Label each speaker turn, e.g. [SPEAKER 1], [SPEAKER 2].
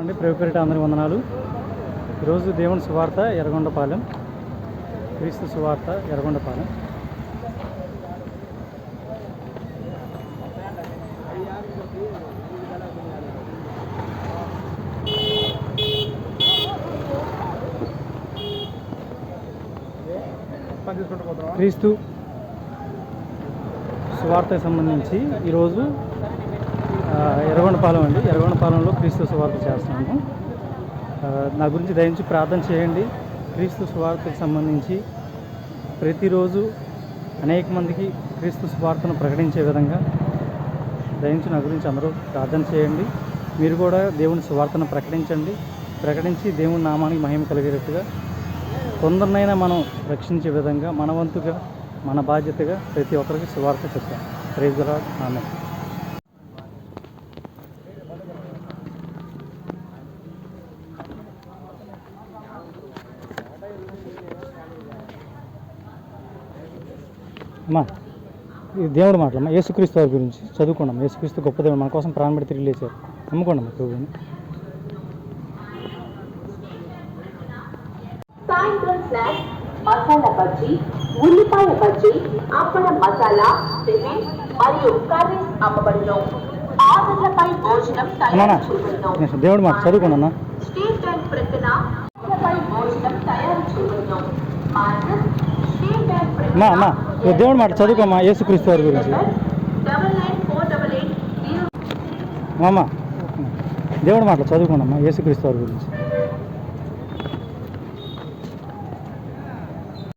[SPEAKER 1] అండి. ప్రేమపేరిట అందరి వందనాలు. ఈరోజు దేవుని సువార్త ఎర్రగొండపాలెం క్రీస్తు సువార్త ఎర్రగొండపాలెం. క్రీస్తు సువార్తకు సంబంధించి ఈరోజు ఎర్రగొండపాలెం అండి. ఎర్రగొండపాలెంలో క్రీస్తు సువార్త చేస్తున్నాము. నా గురించి దయించి ప్రార్థన చేయండి. క్రీస్తు సువార్తకు సంబంధించి ప్రతిరోజు అనేక మందికి క్రీస్తు సువార్తను ప్రకటించే విధంగా దయించి నా గురించి అందరూ ప్రార్థన చేయండి. మీరు కూడా దేవుని సువార్తను ప్రకటించండి. ప్రకటించి దేవుని నామానికి మహిమ కలిగేటట్టుగా కొందరినైనా మనం రక్షించే విధంగా మన వంతుగా మన బాధ్యతగా ప్రతి ఒక్కరికి సువార్త చెప్తాం. ప్రైజ్ ఆమె అమ్మా ఇది దేవుడు మాటలమ్మా యేసుక్రీస్తు వారి గురించి చదువుకున్నాం యేసుక్రీస్తు గొప్ప దేవుడు మన కోసం ప్రాణం పెట్టి తిరిగి లేచారు. నమ్ముకోండి అమ్మా ప్రభువుని.
[SPEAKER 2] సాయంత్రం స్నాక్స్ మసాలా బజ్జీ ఉల్లిపాయ బజ్జీ అప్పడం మసాలా టిఫిన్ మరియు కర్రీస్ అమ్మబడును ఆర్డర్లపై భోజనం
[SPEAKER 1] అమ్మా
[SPEAKER 2] తయారు
[SPEAKER 1] దేవుడు మాట చదువుకున్నా
[SPEAKER 2] స్టేట్ బ్యాంక్ ప్రక్కన భోజనం తయారు చేయబడును మా అడ్రస్ స్టేట్ బ్యాంక్
[SPEAKER 1] అమ్మా అమ్మా నువ్వు దేవుడు మాట చదువుకోమ్మా యేసుక్రీస్తు వారి గురించి. అమ్మ దేవుడు మాటలు చదువుకోండమ్మా యేసుక్రీస్తు వారి గురించి.